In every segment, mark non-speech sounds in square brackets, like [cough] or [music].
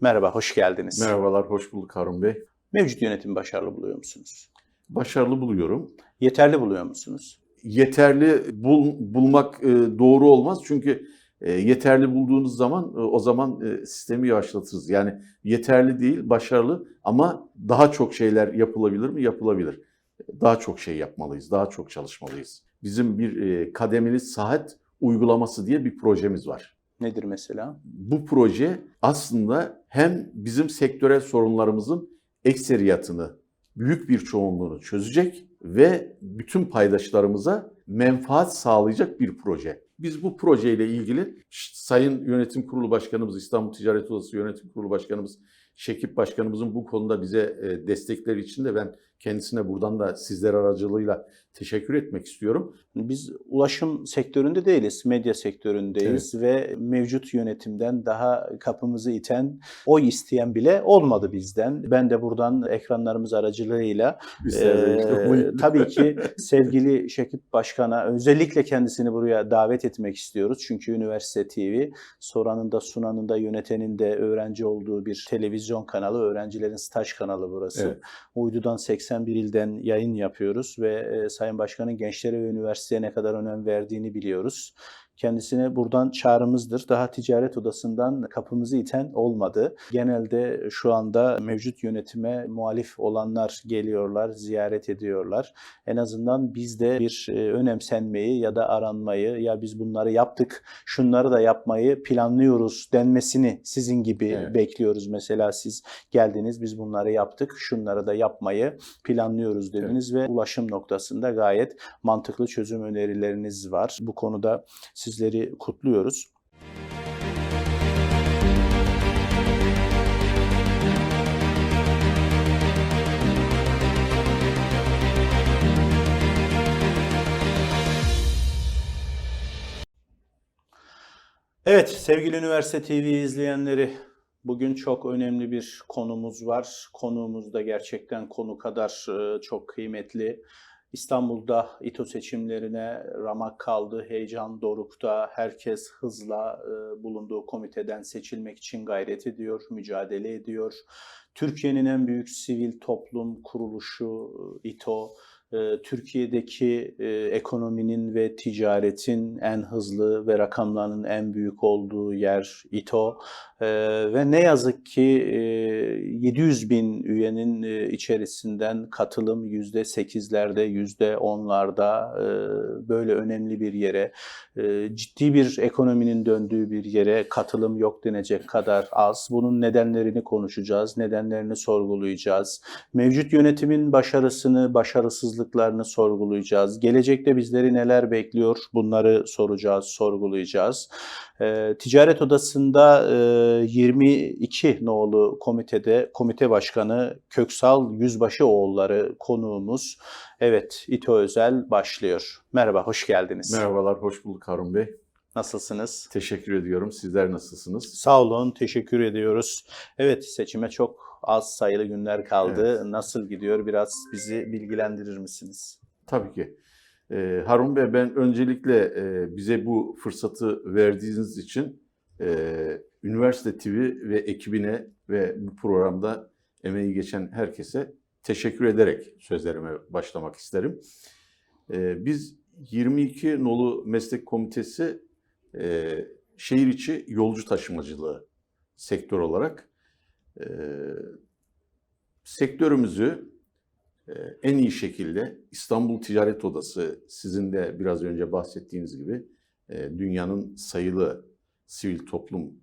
Merhaba, hoş geldiniz. Merhabalar, hoş bulduk Harun Bey. Mevcut yönetimi başarılı buluyor musunuz? Başarılı buluyorum. Yeterli buluyor musunuz? Yeterli bul, bulmak e, doğru olmaz çünkü e, yeterli bulduğunuz zaman e, o zaman e, sistemi yavaşlatırız. Yani yeterli değil, başarılı ama daha çok şeyler yapılabilir mi? Yapılabilir. Daha çok şey yapmalıyız, daha çok çalışmalıyız. Bizim bir e, kademeli saat uygulaması diye bir projemiz var. Nedir mesela? Bu proje aslında hem bizim sektörel sorunlarımızın ekseriyatını, büyük bir çoğunluğunu çözecek ve bütün paydaşlarımıza menfaat sağlayacak bir proje. Biz bu projeyle ilgili Sayın Yönetim Kurulu Başkanımız, İstanbul Ticaret Odası Yönetim Kurulu Başkanımız, Şekip Başkanımızın bu konuda bize e, destekleri için de ben kendisine buradan da sizler aracılığıyla teşekkür etmek istiyorum. Biz ulaşım sektöründe değiliz, medya sektöründeyiz ve mevcut yönetimden daha kapımızı iten, oy isteyen bile olmadı bizden. Ben de buradan ekranlarımız aracılığıyla Ee, tabii ki [laughs] sevgili Şekip Başkan'a özellikle kendisini buraya davet etmek istiyoruz. Çünkü Üniversite TV soranında, sunanında, yöneteninde öğrenci olduğu bir televizyon kanalı, öğrencilerin staj kanalı burası. Evet. Uydu'dan 81 ilden yayın yapıyoruz ve Sayın Başkan'ın gençlere ve üniversiteye ne kadar önem verdiğini biliyoruz. Kendisine buradan çağrımızdır. Daha ticaret odasından kapımızı iten olmadı. Genelde şu anda mevcut yönetime muhalif olanlar geliyorlar, ziyaret ediyorlar. En azından biz de bir e, önemsenmeyi ya da aranmayı ya biz bunları yaptık, şunları da yapmayı planlıyoruz denmesini sizin gibi Evet. bekliyoruz. Mesela siz geldiniz, biz bunları yaptık, şunları da yapmayı planlıyoruz dediniz ve ulaşım noktasında gayet mantıklı çözüm önerileriniz var. Bu konuda sizleri kutluyoruz. Evet sevgili Üniversite TV izleyenleri bugün çok önemli bir konumuz var. Konuğumuz da gerçekten konu kadar e, çok kıymetli. İstanbul'da İTO seçimlerine ramak kaldı, heyecan dorukta. Herkes hızla e, bulunduğu komiteden seçilmek için gayret ediyor, mücadele ediyor. Türkiye'nin en büyük sivil toplum kuruluşu e, İTO, Türkiye'deki e, ekonominin ve ticaretin en hızlı ve rakamlarının en büyük olduğu yer İTO E, ve ne yazık ki e, 700 bin üyenin e, içerisinden katılım yüzde sekizlerde, yüzde onlarda e, böyle önemli bir yere, e, ciddi bir ekonominin döndüğü bir yere katılım yok denecek kadar az. Bunun nedenlerini konuşacağız, nedenlerini sorgulayacağız. Mevcut yönetimin başarısını, başarısızlıklarını sorgulayacağız. Gelecekte bizleri neler bekliyor bunları soracağız, sorgulayacağız. Ee, Ticaret Odası'nda e, 22 nolu komitede komite başkanı Köksal Yüzbaşıoğulları konuğumuz. Evet, İTO Özel başlıyor. Merhaba, hoş geldiniz. Merhabalar, hoş bulduk Harun Bey. Nasılsınız? Teşekkür ediyorum. Sizler nasılsınız? Sağ olun, teşekkür ediyoruz. Evet, seçime çok az sayılı günler kaldı. Nasıl gidiyor? Biraz bizi bilgilendirir misiniz? Tabii ki. Ee, Harun Bey ben öncelikle e, bize bu fırsatı verdiğiniz için e, Üniversite TV ve ekibine ve bu programda emeği geçen herkese teşekkür ederek sözlerime başlamak isterim. E, biz 22 nolu meslek komitesi e, şehir içi yolcu taşımacılığı sektör olarak e, sektörümüzü e, en iyi şekilde İstanbul Ticaret Odası sizin de biraz önce bahsettiğiniz gibi e, dünyanın sayılı sivil toplum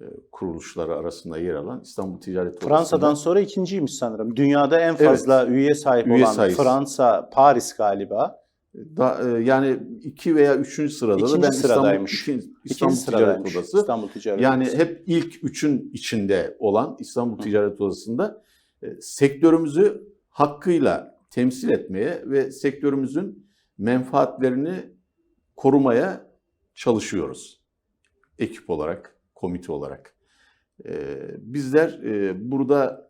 e, kuruluşları arasında yer alan İstanbul Ticaret Odası. Fransa'dan sonra ikinciymiş sanırım. Dünyada en fazla üye sahip Üye olan sayısı. Fransa, Paris galiba. Da, e, yani iki veya üçüncü sırada da İkinci ben sıradaymış. İstanbul, iki- İkinci İstanbul Ticaret sıradaymış. Odası. İstanbul Ticaret Yani Odası. hep ilk üçün içinde olan İstanbul Hı. Ticaret Odası'nda e, sektörümüzü hakkıyla temsil etmeye ve sektörümüzün menfaatlerini korumaya çalışıyoruz. Ekip olarak, komite olarak. E, Bizler e, burada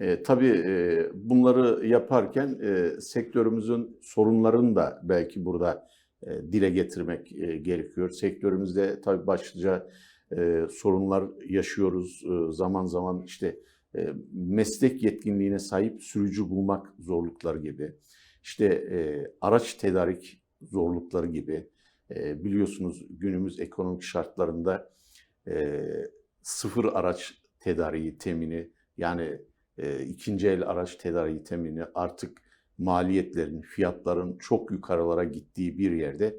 e, tabii e, bunları yaparken e, sektörümüzün sorunlarını da belki burada e, dile getirmek e, gerekiyor. Sektörümüzde tabii başlıca e, sorunlar yaşıyoruz. E, zaman zaman işte e, meslek yetkinliğine sahip sürücü bulmak zorlukları gibi, işte e, araç tedarik zorlukları gibi. E, biliyorsunuz günümüz ekonomik şartlarında e, sıfır araç tedariği temini yani e, ikinci el araç tedariği temini artık maliyetlerin, fiyatların çok yukarılara gittiği bir yerde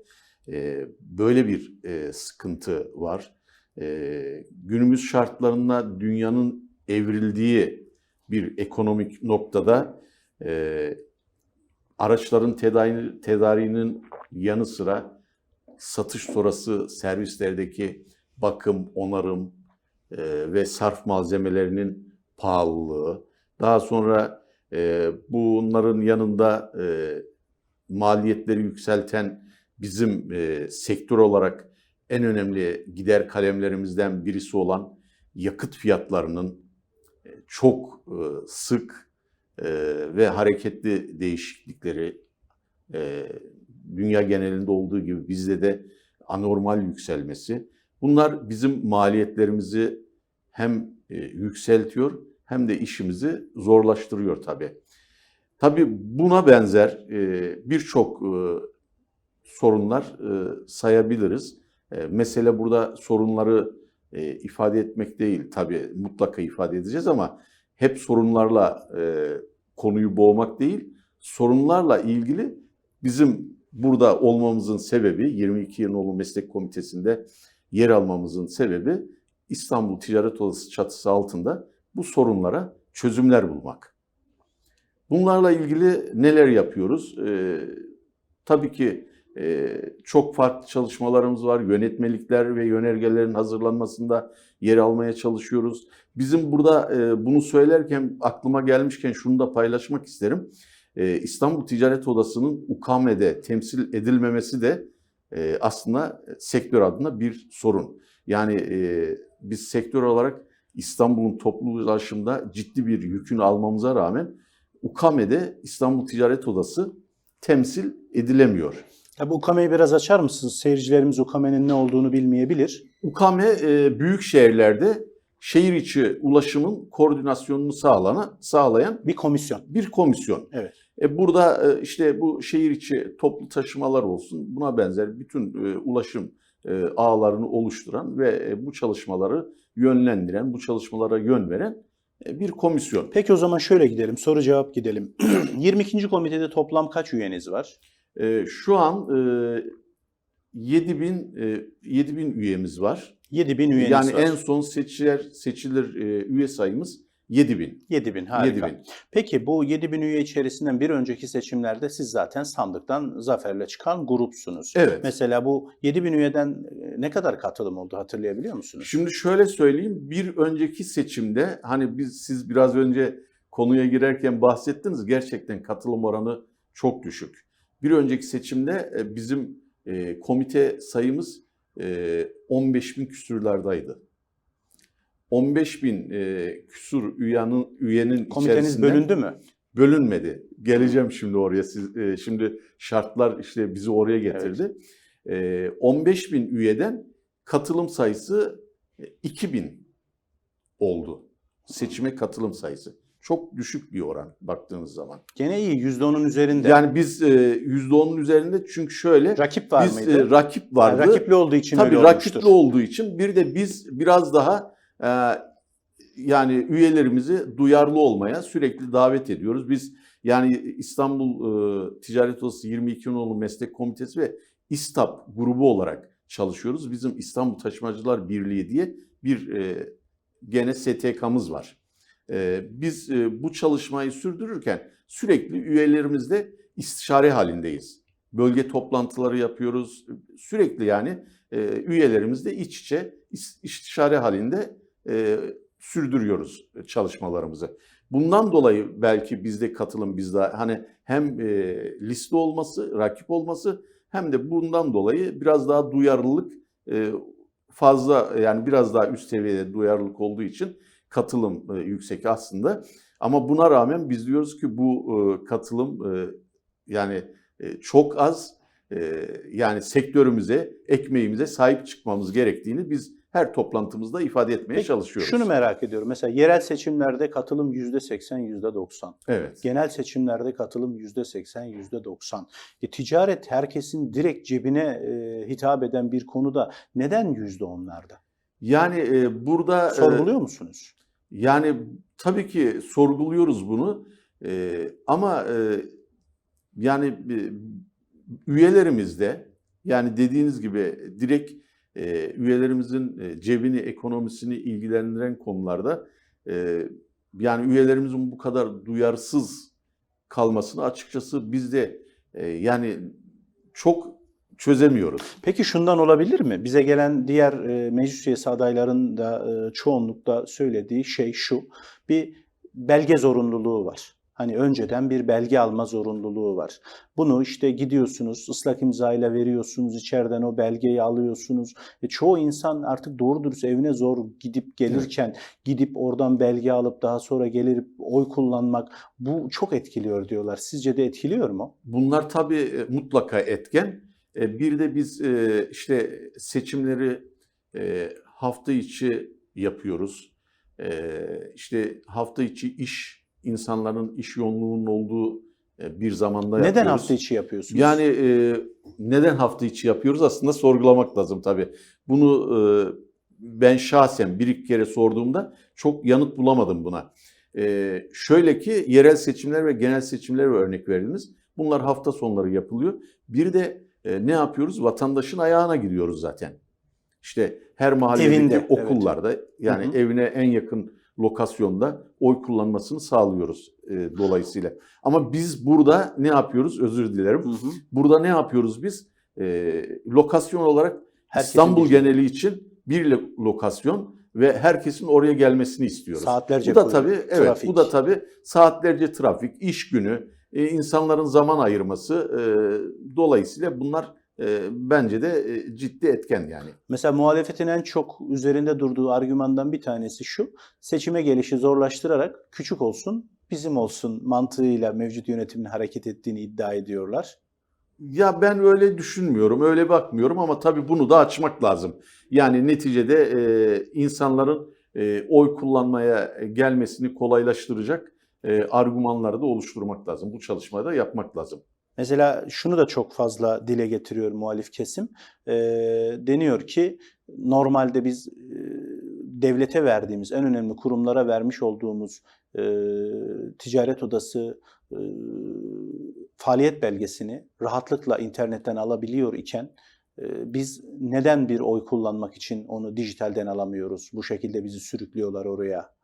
e, böyle bir e, sıkıntı var. E, günümüz şartlarında dünyanın evrildiği bir ekonomik noktada e, araçların tedari, tedariğinin yanı sıra satış sonrası servislerdeki bakım, onarım e, ve sarf malzemelerinin pahalılığı, daha sonra e, bunların yanında e, maliyetleri yükselten bizim e, sektör olarak en önemli gider kalemlerimizden birisi olan yakıt fiyatlarının e, çok e, sık e, ve hareketli değişiklikleri e, dünya genelinde olduğu gibi bizde de anormal yükselmesi. Bunlar bizim maliyetlerimizi hem e, yükseltiyor hem de işimizi zorlaştırıyor tabii. Tabii buna benzer e, birçok e, sorunlar e, sayabiliriz. Mesele burada sorunları ifade etmek değil. Tabii mutlaka ifade edeceğiz ama hep sorunlarla konuyu boğmak değil. Sorunlarla ilgili bizim burada olmamızın sebebi 22 Yılın Meslek Komitesi'nde yer almamızın sebebi İstanbul Ticaret Odası çatısı altında bu sorunlara çözümler bulmak. Bunlarla ilgili neler yapıyoruz? Ee, tabii ki e, çok farklı çalışmalarımız var. Yönetmelikler ve yönergelerin hazırlanmasında yer almaya çalışıyoruz. Bizim burada e, bunu söylerken aklıma gelmişken şunu da paylaşmak isterim. E, İstanbul Ticaret Odası'nın UKAME'de temsil edilmemesi de e, aslında sektör adına bir sorun. Yani e, biz sektör olarak İstanbul'un toplu ulaşımda ciddi bir yükünü almamıza rağmen UKAME'de İstanbul Ticaret Odası temsil edilemiyor. Tabii UKAME'yi biraz açar mısınız? Seyircilerimiz UKAME'nin ne olduğunu bilmeyebilir. UKAME e, büyük şehirlerde şehir içi ulaşımın koordinasyonunu sağlana, sağlayan Bir komisyon. bir komisyon. Evet. E, burada e, işte bu şehir içi toplu taşımalar olsun, buna benzer bütün e, ulaşım ağlarını oluşturan ve bu çalışmaları yönlendiren, bu çalışmalara yön veren e, bir komisyon. Peki o zaman şöyle gidelim. Soru cevap gidelim. [clears throat] 22. komitede toplam kaç üyeniz var? E, şu an e, 7000 e, 7000 üyemiz var. 7000 üyeniz yani var. en son seçilir seçilir e, üye sayımız 7000. 7000 harika. 7000. Peki bu 7000 üye içerisinden bir önceki seçimlerde siz zaten sandıktan zaferle çıkan grupsunuz. Evet. Mesela bu 7000 üyeden e, ne kadar katılım oldu hatırlayabiliyor musunuz? Şimdi şöyle söyleyeyim, bir önceki seçimde hani biz siz biraz önce konuya girerken bahsettiniz, gerçekten katılım oranı çok düşük. Bir önceki seçimde e, bizim e, komite sayımız e, 15 bin küsürlerdaydı. 15 bin e, küsur üyenin, üyenin Komiteniz bölündü mü? bölünmedi. Geleceğim şimdi oraya. Siz, e, şimdi şartlar işte bizi oraya getirdi. E, 15 bin üyeden katılım sayısı e, 2000 oldu. Seçime katılım sayısı. Çok düşük bir oran baktığınız zaman. Gene iyi %10'un üzerinde. Yani biz e, %10'un üzerinde çünkü şöyle rakip var biz mıydı? e, rakip vardı. Yani rakipli olduğu için Tabii rakipli olmuştur. olduğu için bir de biz biraz daha e, yani üyelerimizi duyarlı olmaya sürekli davet ediyoruz. Biz yani İstanbul e, Ticaret Odası 22 Nolu Meslek Komitesi ve İSTAP grubu olarak çalışıyoruz. Bizim İstanbul Taşımacılar Birliği diye bir e, gene STK'mız var. E, biz e, bu çalışmayı sürdürürken sürekli üyelerimizle istişare halindeyiz. Bölge toplantıları yapıyoruz. Sürekli yani e, üyelerimizle iç içe is- istişare halinde e, sürdürüyoruz çalışmalarımızı. Bundan dolayı belki bizde katılım bizde hani hem e, liste olması, rakip olması hem de bundan dolayı biraz daha duyarlılık e, fazla yani biraz daha üst seviyede duyarlılık olduğu için katılım e, yüksek aslında. Ama buna rağmen biz diyoruz ki bu e, katılım e, yani e, çok az e, yani sektörümüze, ekmeğimize sahip çıkmamız gerektiğini biz her toplantımızda ifade etmeye Peki, çalışıyoruz. Şunu merak ediyorum. Mesela yerel seçimlerde katılım %80, %90. Evet. Genel seçimlerde katılım %80, %90. E, ticaret herkesin direkt cebine e, hitap eden bir konuda neden %10'larda? Yani e, burada e, Sorguluyor musunuz? Yani tabii ki sorguluyoruz bunu Ee, ama e, yani e, üyelerimizde yani dediğiniz gibi direkt e, üyelerimizin e, cebini, ekonomisini ilgilendiren konularda e, yani üyelerimizin bu kadar duyarsız kalmasını açıkçası biz de yani çok çözemiyoruz. Peki şundan olabilir mi? Bize gelen diğer meclis üyesi adayların da çoğunlukla söylediği şey şu. Bir belge zorunluluğu var. Hani önceden bir belge alma zorunluluğu var. Bunu işte gidiyorsunuz, ıslak imzayla veriyorsunuz, içeriden o belgeyi alıyorsunuz. E, çoğu insan artık doğru dürüst evine zor gidip gelirken gidip oradan belge alıp daha sonra gelip oy kullanmak bu çok etkiliyor diyorlar. Sizce de etkiliyor mu? Bunlar tabii e, mutlaka etken. E, Bir de biz e, işte seçimleri hafta içi yapıyoruz. İşte hafta içi iş, insanların iş yoğunluğunun olduğu e, bir zamanda Neden yapıyoruz. hafta içi yapıyorsunuz? Yani e, neden hafta içi yapıyoruz aslında sorgulamak lazım tabii. Bunu e, ben şahsen bir iki kere sorduğumda çok yanıt bulamadım buna. E, şöyle ki yerel seçimler ve genel seçimler örnek verdiniz. Bunlar hafta sonları yapılıyor. Bir de e, ne yapıyoruz? Vatandaşın ayağına gidiyoruz zaten. İşte her mahalledeki Evinde, evet. okullarda yani Hı hı. evine en yakın lokasyonda oy kullanmasını sağlıyoruz e, dolayısıyla. Ama biz burada ne yapıyoruz? Özür dilerim. Hı hı. Burada ne yapıyoruz biz? Ee, lokasyon olarak Herkesin İstanbul bir- geneli için bir lo- lokasyon ve herkesin oraya gelmesini istiyoruz. Saatlerce bu da tabii evet trafik. bu da tabii saatlerce trafik, iş günü, e, insanların zaman ayırması e, dolayısıyla bunlar e, bence de e, ciddi etken yani. Mesela muhalefetin en çok üzerinde durduğu argümandan bir tanesi şu. Seçime gelişi zorlaştırarak küçük olsun, bizim olsun mantığıyla mevcut yönetimin hareket ettiğini iddia ediyorlar. Ya ben öyle düşünmüyorum, öyle bakmıyorum ama tabii bunu da açmak lazım. Yani neticede e, insanların e, oy kullanmaya gelmesini kolaylaştıracak e, argümanları da oluşturmak lazım. Bu çalışmayı da yapmak lazım. Mesela şunu da çok fazla dile getiriyor muhalif kesim. Ee, deniyor ki normalde biz e, devlete verdiğimiz, en önemli kurumlara vermiş olduğumuz e, ticaret odası e, faaliyet belgesini rahatlıkla internetten alabiliyor iken e, biz neden bir oy kullanmak için onu dijitalden alamıyoruz? Bu şekilde bizi sürüklüyorlar oraya.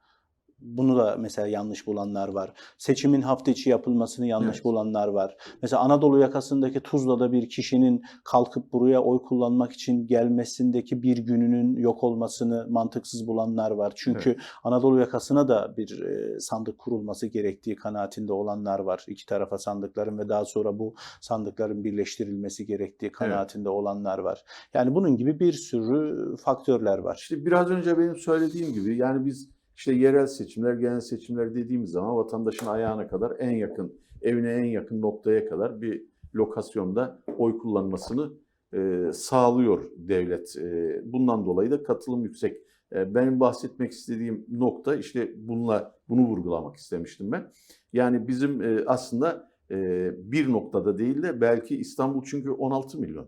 Bunu da mesela yanlış bulanlar var. Seçimin hafta içi yapılmasını yanlış Evet. bulanlar var. Mesela Anadolu yakasındaki Tuzla'da bir kişinin kalkıp buraya oy kullanmak için gelmesindeki bir gününün yok olmasını mantıksız bulanlar var. Çünkü Anadolu yakasına da bir e, sandık kurulması gerektiği kanaatinde olanlar var. İki tarafa sandıkların ve daha sonra bu sandıkların birleştirilmesi gerektiği kanaatinde olanlar var. Yani bunun gibi bir sürü faktörler var. İşte biraz önce benim söylediğim gibi yani biz işte yerel seçimler, genel seçimler dediğimiz zaman vatandaşın ayağına kadar en yakın, evine en yakın noktaya kadar bir lokasyonda oy kullanmasını e, sağlıyor devlet. E, bundan dolayı da katılım yüksek. E, benim bahsetmek istediğim nokta işte bununla bunu vurgulamak istemiştim ben. Yani bizim e, aslında e, bir noktada değil de belki İstanbul çünkü 16 milyon.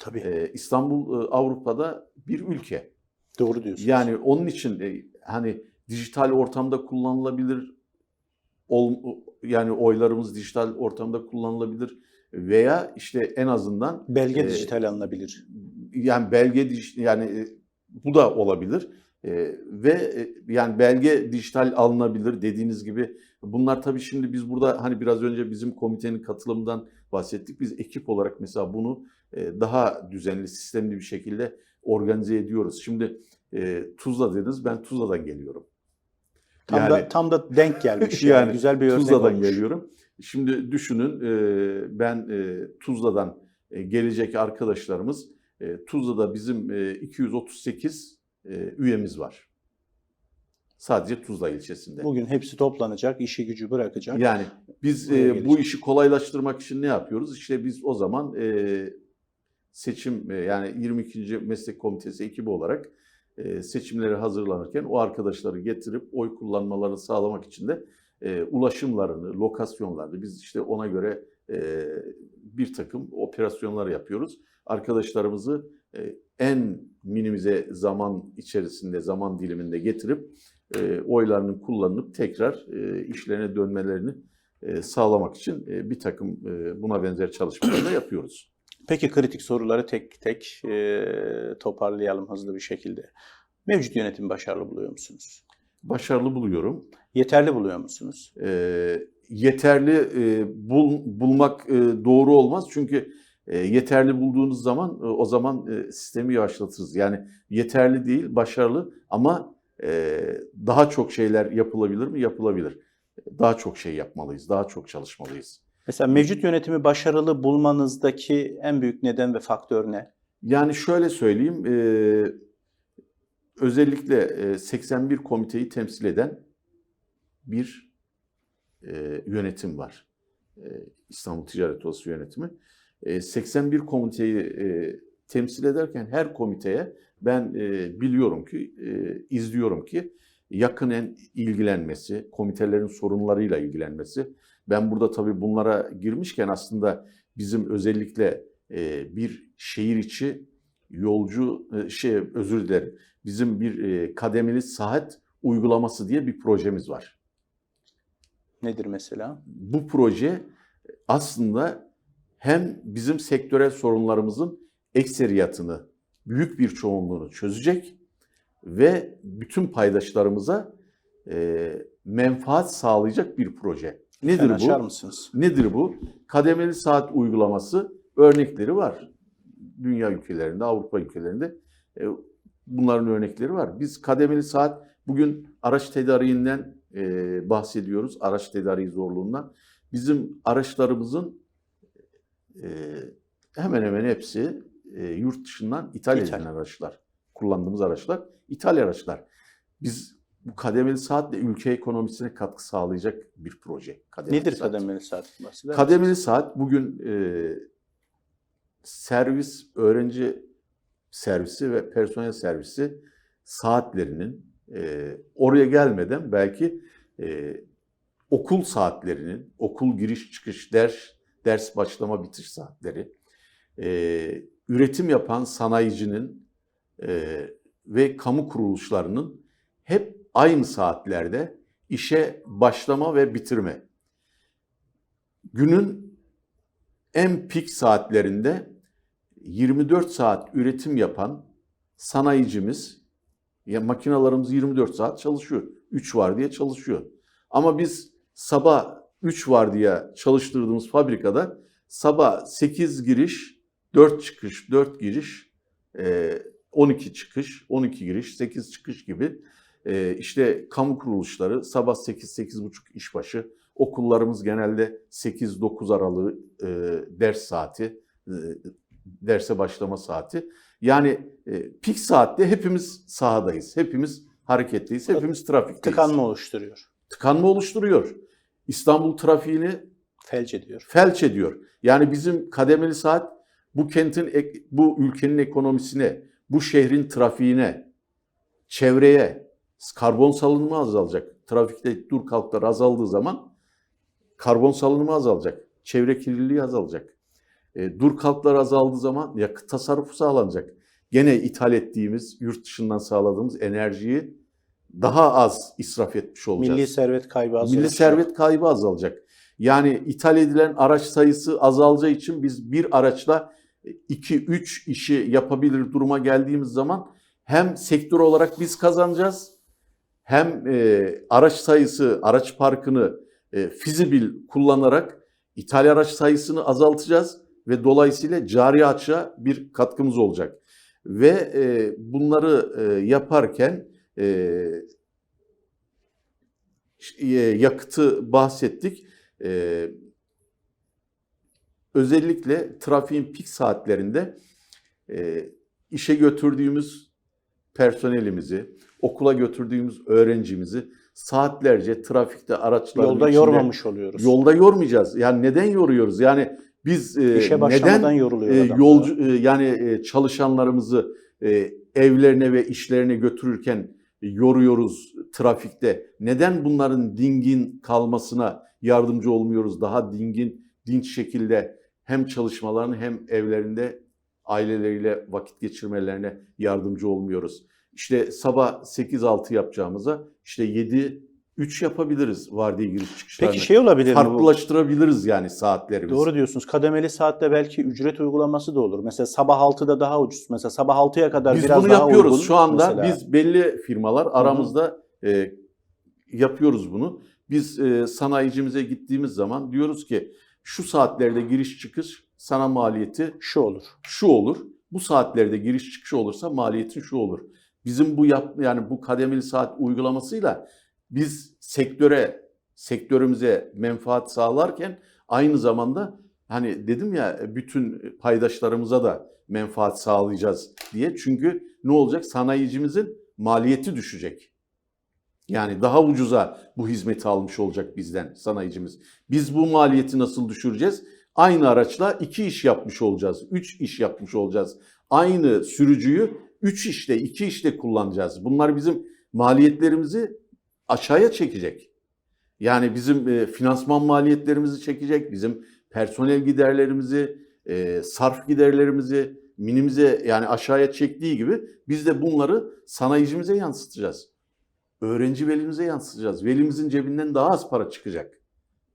Tabii. E, İstanbul e, Avrupa'da bir ülke. Doğru diyorsunuz. Yani onun için e, hani dijital ortamda kullanılabilir, yani oylarımız dijital ortamda kullanılabilir veya işte en azından belge e, dijital alınabilir. yani belge yani e, bu da olabilir E, ve e, yani belge dijital alınabilir dediğiniz gibi bunlar tabii şimdi biz burada hani biraz önce bizim komitenin katılımından bahsettik biz ekip olarak mesela bunu e, daha düzenli sistemli bir şekilde organize ediyoruz. Şimdi e, Tuzla dediniz ben Tuzla'dan geliyorum. Tam Yani- da tam da denk gelmiş [laughs] yani, Yani güzel bir örnek Tuzla'dan olmuş. geliyorum. Şimdi düşünün e, ben e, Tuzla'dan e, gelecek arkadaşlarımız Tuzla'da bizim e, 238 e, üyemiz var. Sadece Tuzla ilçesinde. Bugün hepsi toplanacak, işi gücü bırakacak. Yani biz e, bu işi kolaylaştırmak için ne yapıyoruz? İşte biz o zaman e, seçim e, yani 22. Meslek Komitesi ekibi olarak seçimlere hazırlanırken o arkadaşları getirip oy kullanmalarını sağlamak için de e, ulaşımlarını, lokasyonlarını biz işte ona göre e, bir takım operasyonlar yapıyoruz. Arkadaşlarımızı e, en minimize zaman içerisinde, zaman diliminde getirip e, oylarının kullanılıp tekrar e, işlerine dönmelerini e, sağlamak için e, bir takım e, buna benzer çalışmalar da yapıyoruz. Peki kritik soruları tek tek e, toparlayalım hızlı bir şekilde. Mevcut yönetimi başarılı buluyor musunuz? Başarılı buluyorum. Yeterli buluyor musunuz? E, yeterli e, bul, bulmak e, doğru olmaz çünkü e, yeterli bulduğunuz zaman e, o zaman e, sistemi yavaşlatırız. Yani yeterli değil, başarılı ama e, daha çok şeyler yapılabilir mi? Yapılabilir. Daha çok şey yapmalıyız, daha çok çalışmalıyız. Mesela mevcut yönetimi başarılı bulmanızdaki en büyük neden ve faktör ne? Yani şöyle söyleyeyim, e, özellikle e, 81 komiteyi temsil eden bir e, yönetim var. E, İstanbul Ticaret Odası yönetimi. E, 81 komiteyi e, temsil ederken her komiteye ben e, biliyorum ki, e, izliyorum ki yakinen ilgilenmesi, komitelerin sorunlarıyla ilgilenmesi. Ben burada tabii bunlara girmişken aslında bizim özellikle e, bir şehir içi yolcu e, şey özür dilerim. Bizim bir e, kademeli saat uygulaması diye bir projemiz var. Nedir mesela? Bu proje aslında hem bizim sektörel sorunlarımızın ekseriyatını, büyük bir çoğunluğunu çözecek ve bütün paydaşlarımıza e, menfaat sağlayacak bir proje. Nedir bu? mısınız? Nedir bu? Kademeli saat uygulaması örnekleri var. Dünya ülkelerinde, Avrupa ülkelerinde e, bunların örnekleri var. Biz kademeli saat bugün araç tedariğinden e, bahsediyoruz. Araç tedariği zorluğundan. Bizim araçlarımızın e, hemen hemen hepsi e, yurt dışından ithal İthal. edilen araçlar. Kullandığımız araçlar ithal araçlar. Biz bu kademeli saatle ülke ekonomisine katkı sağlayacak bir proje. Kademeli Nedir saat. kademeli saat bahseder Kademeli saat bugün e, servis, öğrenci servisi ve personel servisi saatlerinin e, oraya gelmeden belki e, okul saatlerinin, okul giriş çıkış, ders, ders başlama bitiş saatleri, e, üretim yapan sanayicinin e, ve kamu kuruluşlarının hep aynı saatlerde işe başlama ve bitirme. Günün en pik saatlerinde 24 saat üretim yapan sanayicimiz, ya makinalarımız 24 saat çalışıyor. 3 var diye çalışıyor. Ama biz sabah 3 var diye çalıştırdığımız fabrikada sabah 8 giriş, 4 çıkış, 4 giriş, e, 12 çıkış, 12 giriş, 8 çıkış gibi e, işte kamu kuruluşları sabah 8-8.30 işbaşı, okullarımız genelde 8-9 aralığı e, ders saati, e, derse başlama saati. Yani e, pik saatte hepimiz sahadayız, hepimiz hareketliyiz, hepimiz trafikteyiz. Tıkanma oluşturuyor. Tıkanma oluşturuyor. İstanbul trafiğini Felç ediyor. felç ediyor. Yani bizim kademeli saat bu kentin, bu ülkenin ekonomisine, bu şehrin trafiğine, çevreye, karbon salınımı azalacak. Trafikte dur kalklar azaldığı zaman karbon salınımı azalacak. Çevre kirliliği azalacak. E, dur kalklar azaldığı zaman yakıt tasarrufu sağlanacak. Gene ithal ettiğimiz, yurt dışından sağladığımız enerjiyi daha az israf etmiş olacağız. Milli servet kaybı az Milli servet kaybı azalacak. Yani ithal edilen araç sayısı azalacağı için biz bir araçla 2-3 işi yapabilir duruma geldiğimiz zaman hem sektör olarak biz kazanacağız hem e, araç sayısı, araç parkını e, fizibil kullanarak ithal araç sayısını azaltacağız ve dolayısıyla cari açığa bir katkımız olacak. Ve e, bunları e, yaparken e, e, yakıtı bahsettik. E, özellikle trafiğin pik saatlerinde e, işe götürdüğümüz personelimizi, okula götürdüğümüz öğrencimizi saatlerce trafikte araçların Yolda içinde- yormamış oluyoruz. Yolda yormayacağız. Yani neden yoruyoruz? Yani biz e, İşe neden yoruluyor e, yolcu e, yani e, çalışanlarımızı e, evlerine ve işlerine götürürken yoruyoruz trafikte. Neden bunların dingin kalmasına yardımcı olmuyoruz? Daha dingin, dinç şekilde hem çalışmalarını hem evlerinde aileleriyle vakit geçirmelerine yardımcı olmuyoruz. İşte sabah 8-6 yapacağımıza işte 7-3 yapabiliriz vardiya giriş çıkışlarını. Peki şey olabilir mi bu? Farklılaştırabiliriz yani saatlerimizi. Doğru diyorsunuz. Kademeli saatte belki ücret uygulaması da olur. Mesela sabah 6'da daha ucuz. Mesela sabah 6'ya kadar Biz biraz bunu daha yapıyoruz. uygun. Şu anda mesela. biz belli firmalar aramızda e, yapıyoruz bunu. Biz e, sanayicimize gittiğimiz zaman diyoruz ki şu saatlerde giriş çıkış sana maliyeti şu olur. şu olur. Bu saatlerde giriş çıkış olursa maliyetin şu olur. Bizim bu yap yani bu kademeli saat uygulamasıyla biz sektöre sektörümüze menfaat sağlarken aynı zamanda hani dedim ya bütün paydaşlarımıza da menfaat sağlayacağız diye. Çünkü ne olacak? Sanayicimizin maliyeti düşecek. Yani daha ucuza bu hizmeti almış olacak bizden sanayicimiz. Biz bu maliyeti nasıl düşüreceğiz? Aynı araçla iki iş yapmış olacağız. Üç iş yapmış olacağız. Aynı sürücüyü üç işte, iki işte kullanacağız. Bunlar bizim maliyetlerimizi aşağıya çekecek. Yani bizim e, finansman maliyetlerimizi çekecek, bizim personel giderlerimizi, e, sarf giderlerimizi minimize yani aşağıya çektiği gibi biz de bunları sanayicimize yansıtacağız. Öğrenci velimize yansıtacağız. Velimizin cebinden daha az para çıkacak.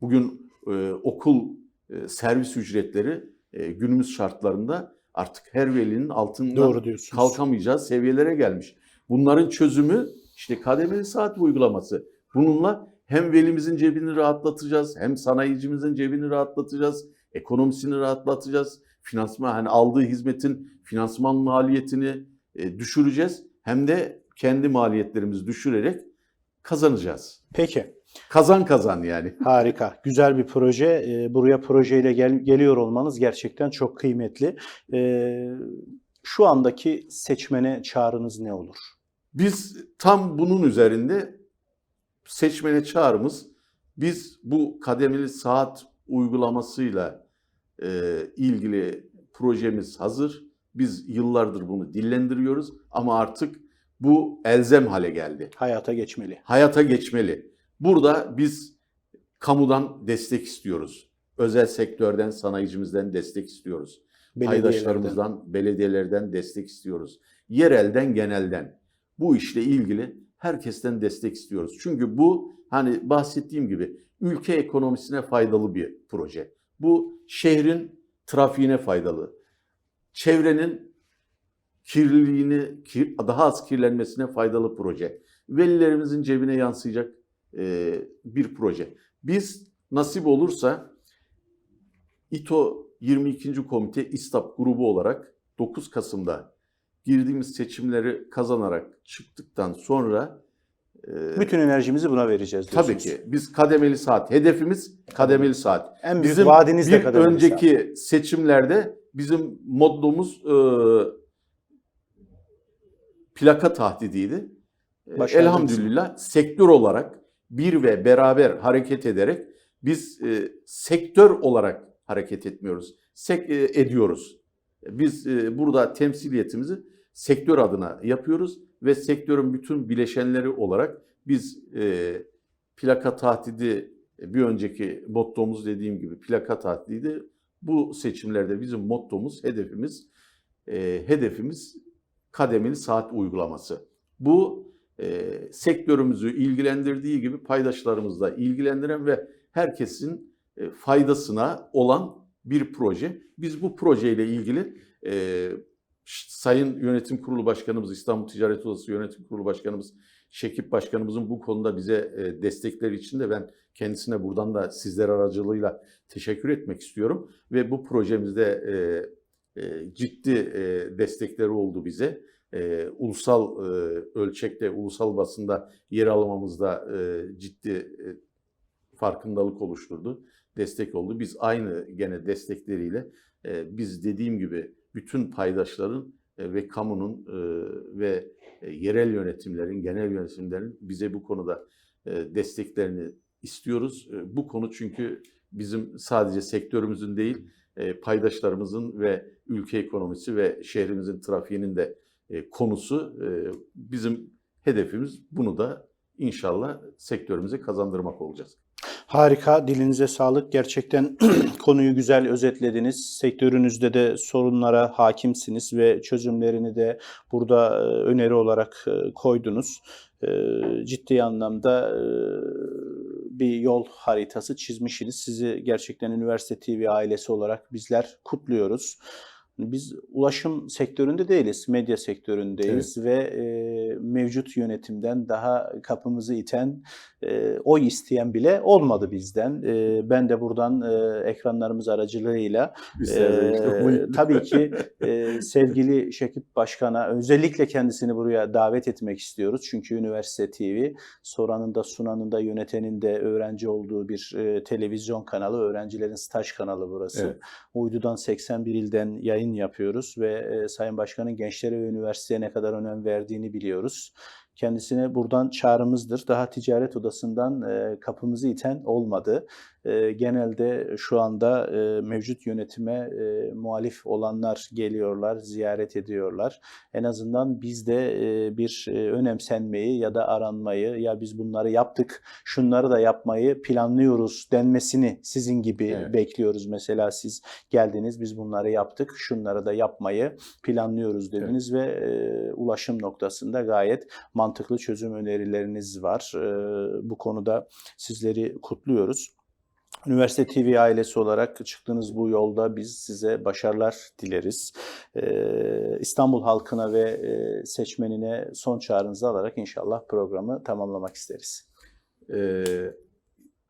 Bugün e, okul e, servis ücretleri e, günümüz şartlarında artık her velinin altından Doğru diyorsunuz. kalkamayacağı seviyelere gelmiş. Bunların çözümü işte kademeli saat uygulaması. Bununla hem velimizin cebini rahatlatacağız, hem sanayicimizin cebini rahatlatacağız, ekonomisini rahatlatacağız. Finansman hani aldığı hizmetin finansman maliyetini e, düşüreceğiz. Hem de kendi maliyetlerimizi düşürerek kazanacağız. Peki. Kazan kazan yani. [laughs] Harika. Güzel bir proje. Ee, buraya projeyle gel- geliyor olmanız gerçekten çok kıymetli. Ee, şu andaki seçmene çağrınız ne olur? Biz tam bunun üzerinde seçmene çağrımız biz bu kademeli saat uygulamasıyla e, ilgili projemiz hazır. Biz yıllardır bunu dillendiriyoruz ama artık bu elzem hale geldi. Hayata geçmeli. Hayata geçmeli. Burada biz kamudan destek istiyoruz. Özel sektörden, sanayicimizden destek istiyoruz. Paydaşlarımızdan, belediyelerden destek istiyoruz. Yerelden, genelden. Bu işle ilgili herkesten destek istiyoruz. Çünkü bu hani bahsettiğim gibi ülke ekonomisine faydalı bir proje. Bu şehrin trafiğine faydalı. Çevrenin kirliliğini, kir- daha az kirlenmesine faydalı proje. Velilerimizin cebine yansıyacak e, bir proje. Biz nasip olursa İTO 22. Komite İSTAP grubu olarak 9 Kasım'da girdiğimiz seçimleri kazanarak çıktıktan sonra e, Bütün enerjimizi buna vereceğiz diyorsunuz. tabii ki biz kademeli saat hedefimiz kademeli saat. En büyük Bizim vaadiniz de kademeli önceki seçimlerde bizim mottomuz e, plaka tahdidiydi. E, Başardınız. Elhamdülillah sektör olarak bir ve beraber hareket ederek biz e, sektör olarak hareket etmiyoruz. Sek, e, ediyoruz. Biz e, burada temsiliyetimizi sektör adına yapıyoruz ve sektörün bütün bileşenleri olarak biz e, plaka tahdidi bir önceki mottomuz dediğim gibi plaka tahdidi bu seçimlerde bizim mottomuz, hedefimiz e, hedefimiz kademeli saat uygulaması. Bu e, sektörümüzü ilgilendirdiği gibi paydaşlarımızı da ilgilendiren ve herkesin e, faydasına olan bir proje. Biz bu projeyle ilgili e, Sayın Yönetim Kurulu Başkanımız, İstanbul Ticaret Odası Yönetim Kurulu Başkanımız, Şekip Başkanımızın bu konuda bize e, destekleri için de ben kendisine buradan da sizler aracılığıyla teşekkür etmek istiyorum. Ve bu projemizde e, e, ciddi e, destekleri oldu bize. E, ulusal e, ölçekte, ulusal basında yer almamızda e, ciddi e, farkındalık oluşturdu, destek oldu. Biz aynı gene destekleriyle e, biz dediğim gibi bütün paydaşların e, ve kamunun e, ve e, yerel yönetimlerin, genel yönetimlerin bize bu konuda e, desteklerini istiyoruz. E, Bu konu çünkü bizim sadece sektörümüzün değil, e, paydaşlarımızın ve ülke ekonomisi ve şehrimizin trafiğinin de e, konusu. E, bizim hedefimiz bunu da inşallah sektörümüze kazandırmak olacağız. Harika, dilinize sağlık. Gerçekten [clears throat] konuyu güzel özetlediniz. Sektörünüzde de sorunlara hakimsiniz ve çözümlerini de burada e, öneri olarak koydunuz. Ciddi anlamda bir yol haritası çizmişsiniz. Sizi gerçekten Üniversite TV ailesi olarak bizler kutluyoruz. Biz ulaşım sektöründe değiliz, medya sektöründeyiz ve e, mevcut yönetimden daha kapımızı iten, e, oy isteyen bile olmadı bizden. E, ben de buradan e, ekranlarımız aracılığıyla ee, [laughs] tabii ki e, sevgili Şekip Başkan'a özellikle kendisini buraya davet etmek istiyoruz. Çünkü Üniversite TV soranında, sunanında, yöneteninde öğrenci olduğu bir e, televizyon kanalı, öğrencilerin staj kanalı burası. Evet. Uydu'dan 81 ilden yayın yapıyoruz ve e, Sayın Başkan'ın gençlere ve üniversiteye ne kadar önem verdiğini biliyoruz. Kendisine buradan çağrımızdır. Daha ticaret odasından e, kapımızı iten olmadı. E, genelde şu anda e, mevcut yönetime e, muhalif olanlar geliyorlar, ziyaret ediyorlar. En azından biz de e, bir e, önemsenmeyi ya da aranmayı ya biz bunları yaptık, şunları da yapmayı planlıyoruz denmesini sizin gibi Evet. bekliyoruz. Mesela siz geldiniz, biz bunları yaptık, şunları da yapmayı planlıyoruz dediniz ve e, ulaşım noktasında gayet mantıklı çözüm önerileriniz var. E, bu konuda sizleri kutluyoruz. Üniversite TV ailesi olarak çıktığınız bu yolda biz size başarılar dileriz. Ee, İstanbul halkına ve e, seçmenine son çağrınızı alarak inşallah programı tamamlamak isteriz. Ee,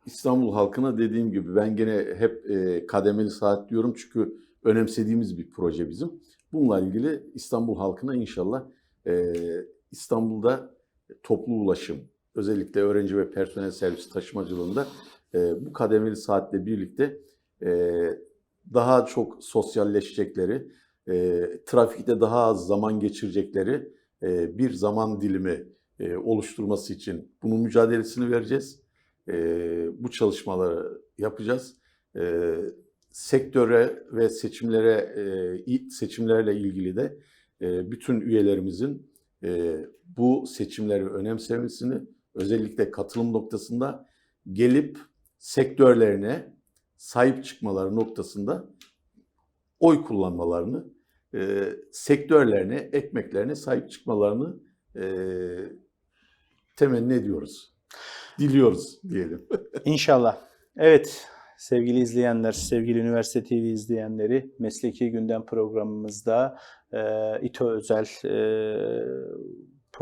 İstanbul halkına dediğim gibi ben gene hep e, kademeli saat diyorum çünkü önemsediğimiz bir proje bizim. Bununla ilgili İstanbul halkına inşallah e, İstanbul'da toplu ulaşım, özellikle öğrenci ve personel servis taşımacılığında e, bu kademeli saatle birlikte e, daha çok sosyalleşecekleri, e, trafikte daha az zaman geçirecekleri e, bir zaman dilimi oluşturması için bunun mücadelesini vereceğiz. Bu çalışmaları yapacağız. E, sektöre ve seçimlere e, seçimlerle ilgili de bütün üyelerimizin bu seçimleri önemsemesini özellikle katılım noktasında gelip sektörlerine sahip çıkmaları noktasında oy kullanmalarını, e, sektörlerine, ekmeklerine sahip çıkmalarını e, temenni ediyoruz. Diliyoruz diyelim. [laughs] İnşallah. Evet sevgili izleyenler, sevgili Üniversite TV izleyenleri Mesleki Gündem programımızda e, İTO Özel e,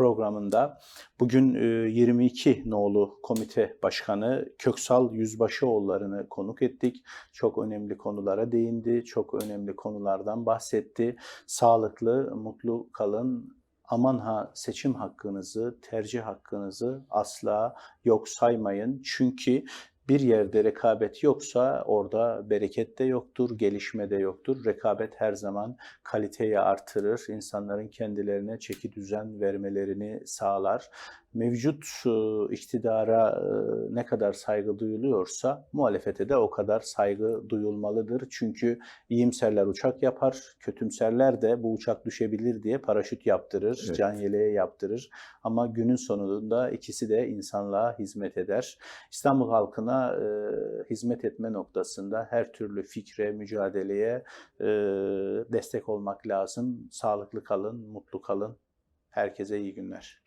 programında bugün e, 22 nolu komite başkanı Köksal Yüzbaşıoğulları'nı konuk ettik. Çok önemli konulara değindi, çok önemli konulardan bahsetti. Sağlıklı, mutlu kalın, aman ha seçim hakkınızı, tercih hakkınızı asla yok saymayın. Çünkü bir yerde rekabet yoksa orada bereket de yoktur, gelişme de yoktur. Rekabet her zaman kaliteyi artırır, insanların kendilerine çeki düzen vermelerini sağlar. Mevcut iktidara ne kadar saygı duyuluyorsa muhalefete de o kadar saygı duyulmalıdır. Çünkü iyimserler uçak yapar, kötümserler de bu uçak düşebilir diye paraşüt yaptırır, Evet. can yeleği yaptırır. Ama günün sonunda ikisi de insanlığa hizmet eder. İstanbul halkına e, hizmet etme noktasında her türlü fikre, mücadeleye e, destek olmak lazım. Sağlıklı kalın, mutlu kalın. Herkese iyi günler.